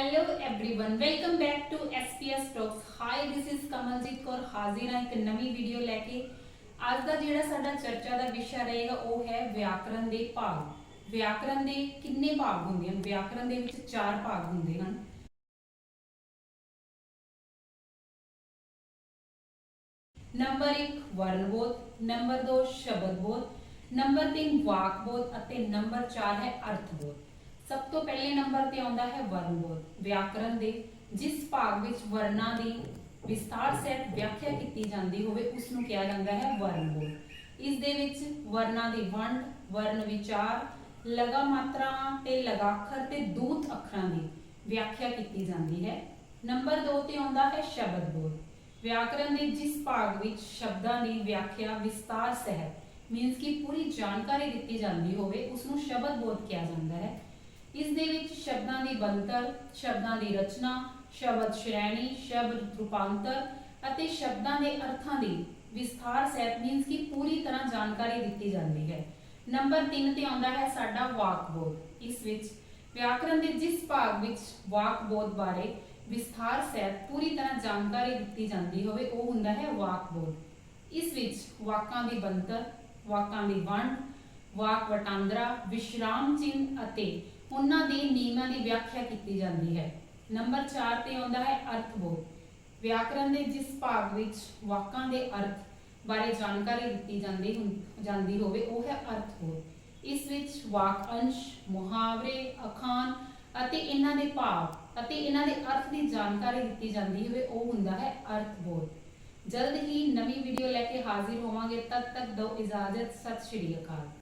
Hello everyone, welcome back to SPS Talks. Hi, this is Kamaljit Kaur ਹਾਜ਼ਰ ਹਾਂ ਇੱਕ ਨਵੀਂ ਵੀਡੀਓ ਲੈ ਕੇ। ਅੱਜ ਦਾ ਜਿਹੜਾ ਸਾਡਾ ਚਰਚਾ ਦਾ ਵਿਸ਼ਾ ਰਹੇਗਾ ਉਹ ਹੈ ਵਿਆਕਰਣ ਦੇ ਭਾਗ। ਵਿਆਕਰਣ ਦੇ ਕਿੰਨੇ ਭਾਗ ਹੁੰਦੇ ਹਨ? ਵਿਆਕਰਣ ਦੇ ਵਿੱਚ ਚਾਰ ਭਾਗ ਹੁੰਦੇ ਹਨ। ਨੰਬਰ 1 ਵਰਣਬੋਧ। ਨੰਬਰ 2 ਸ਼ਬਦਬੋਧ। ਨੰਬਰ 3 ਵਾਕਬੋਧ। ਅਤੇ ਨੰਬਰ 4 ਹੈ ਅਰਥਬੋਧ। ਸਭ ਤੋਂ ਪਹਿਲੇ ਨੰਬਰ ਤੇ ਆਉਂਦਾ ਹੈ ਵਰਣਬੋਧ ਵਿਆਕਰਣ ਦੇ, ਜਿਸ ਭਾਗ ਵਿੱਚ ਵਰਣਾਂ ਦੀ ਵਿਸਤਾਰ ਸਹਿਤ ਵਿਆਖਿਆ ਕੀਤੀ ਜਾਂਦੀ ਹੋਵੇ ਉਸ ਨੂੰ ਕਿਹਾ ਜਾਂਦਾ ਹੈ ਵਰਣਬੋਧ ਇਸ ਦੇ ਵਿੱਚ ਵਰਣਾਂ ਦੀ ਵੰਡ ਵਰਨ ਵਿਚਾਰ, ਲਗਾ ਮਾਤਰਾਵਾਂ ਤੇ ਲਗਾਖਰ ਤੇ ਦੂਤ ਅੱਖਰਾਂ ਦੀ ਵਿਆਖਿਆ ਕੀਤੀ ਜਾਂਦੀ ਹੈ। ਨੰਬਰ 2 ਤੇ ਆਉਂਦਾ ਹੈ ਸ਼ਬਦਬੋਧ ਵਿਆਕਰਣ ਦੇ ਜਿਸ ਭਾਗ ਵਿੱਚ ਸ਼ਬਦਾਂ ਦੀ ਵਿਆਖਿਆ ਵਿਸਤਾਰ ਸਹਿਤ ਮੀਨਸ ਕਿ ਪੂਰੀ ਜਾਣਕਾਰੀ ਦਿੱਤੀ ਜਾਂਦੀ ਹੋਵੇ ਉਸ ਨੂੰ ਸ਼ਬਦਬੋਧ ਕਿਹਾ ਜਾਂਦਾ ਹੈ। ਇਸ ਦੇ ਵਿੱਚ ਸ਼ਬਦਾਂ ਦੀ ਬਣਤਰ, ਸ਼ਬਦਾਂ ਦੀ ਰਚਨਾ, ਸ਼ਬਦ ਸ਼੍ਰੇਣੀ, ਸ਼ਬਦ ਰੂਪਾਂਤਰ ਅਤੇ ਸ਼ਬਦਾਂ ਦੇ ਅਰਥਾਂ ਦੀ ਵਿਸਥਾਰ ਸਹਿਤ ਮੀਨਸ ਕਿ ਪੂਰੀ ਤਰ੍ਹਾਂ ਜਾਣਕਾਰੀ ਦਿੱਤੀ ਜਾਂਦੀ ਹੈ। ਨੰਬਰ 3 ਤੇ ਆਉਂਦਾ ਹੈ ਸਾਡਾ ਵਾਕਬੋਧ। ਇਸ ਵਿੱਚ ਵਿਆਕਰਣ ਦੇ ਜਿਸ ਭਾਗ ਵਿੱਚ ਵਾਕਬੋਧ ਬਾਰੇ ਵਿਸਥਾਰ ਸਹਿਤ ਪੂਰੀ ਤਰ੍ਹਾਂ ਜਾਣਕਾਰੀ ਦਿੱਤੀ ਜਾਂਦੀ ਹੋਵੇ, ਉਹ ਹੁੰਦਾ ਹੈ ਵਾਕਬੋਧ। ਇਸ ਵਿੱਚ ਵਾਕਾਂ ਦੀ ਬਣਤਰ, ਵਾਕਾਂ ਦੀ ਵੰਡ, ਵਾਕ ਵਟਾਂਦਰਾ, ਵਿਸ਼ਰਾਮ ਚਿੰਨ੍ਹ ਅਤੇ ਉਹਨਾਂ ਦੇ ਨਿਯਮਾਂ ਦੀ ਵਿਆਖਿਆ ਕੀਤੀ ਜਾਂਦੀ ਹੈ। ਨੰਬਰ 4 ਤੇ ਆਉਂਦਾ ਹੈ ਅਰਥਬੋਧ। ਵਿਆਕਰਣ ਦੇ ਜਿਸ ਭਾਗ ਵਿੱਚ ਵਾਕਾਂ ਦੇ ਅਰਥ ਬਾਰੇ ਜਾਣਕਾਰੀ ਦਿੱਤੀ ਜਾਂਦੀ ਜਾਂਦੀ ਹੋਵੇ, ਉਹ ਹੈ ਅਰਥਬੋਧ। ਇਸ ਵਿੱਚ ਵਾਕ ਅੰਸ਼, ਮੁਹਾਵਰੇ, ਅਖਾਣ ਅਤੇ ਇਹਨਾਂ ਦੇ ਭਾਵ ਅਤੇ ਇਹਨਾਂ ਦੇ ਅਰਥ ਦੀ ਜਾਣਕਾਰੀ ਦਿੱਤੀ ਜਾਂਦੀ ਹੋਵੇ, ਉਹ ਹੁੰਦਾ ਹੈ ਅਰਥਬੋਧ। ਜਲਦ ਹੀ ਨਵੀਂ ਵੀਡੀਓ ਲੈ ਕੇ ਹਾਜ਼ਰ ਹੋਵਾਂਗੇ। ਤਦ ਤੱਕ ਦਿਓ ਇਜਾਜ਼ਤ। ਸਤਿ ਸ਼੍ਰੀ ਅਕਾਲ।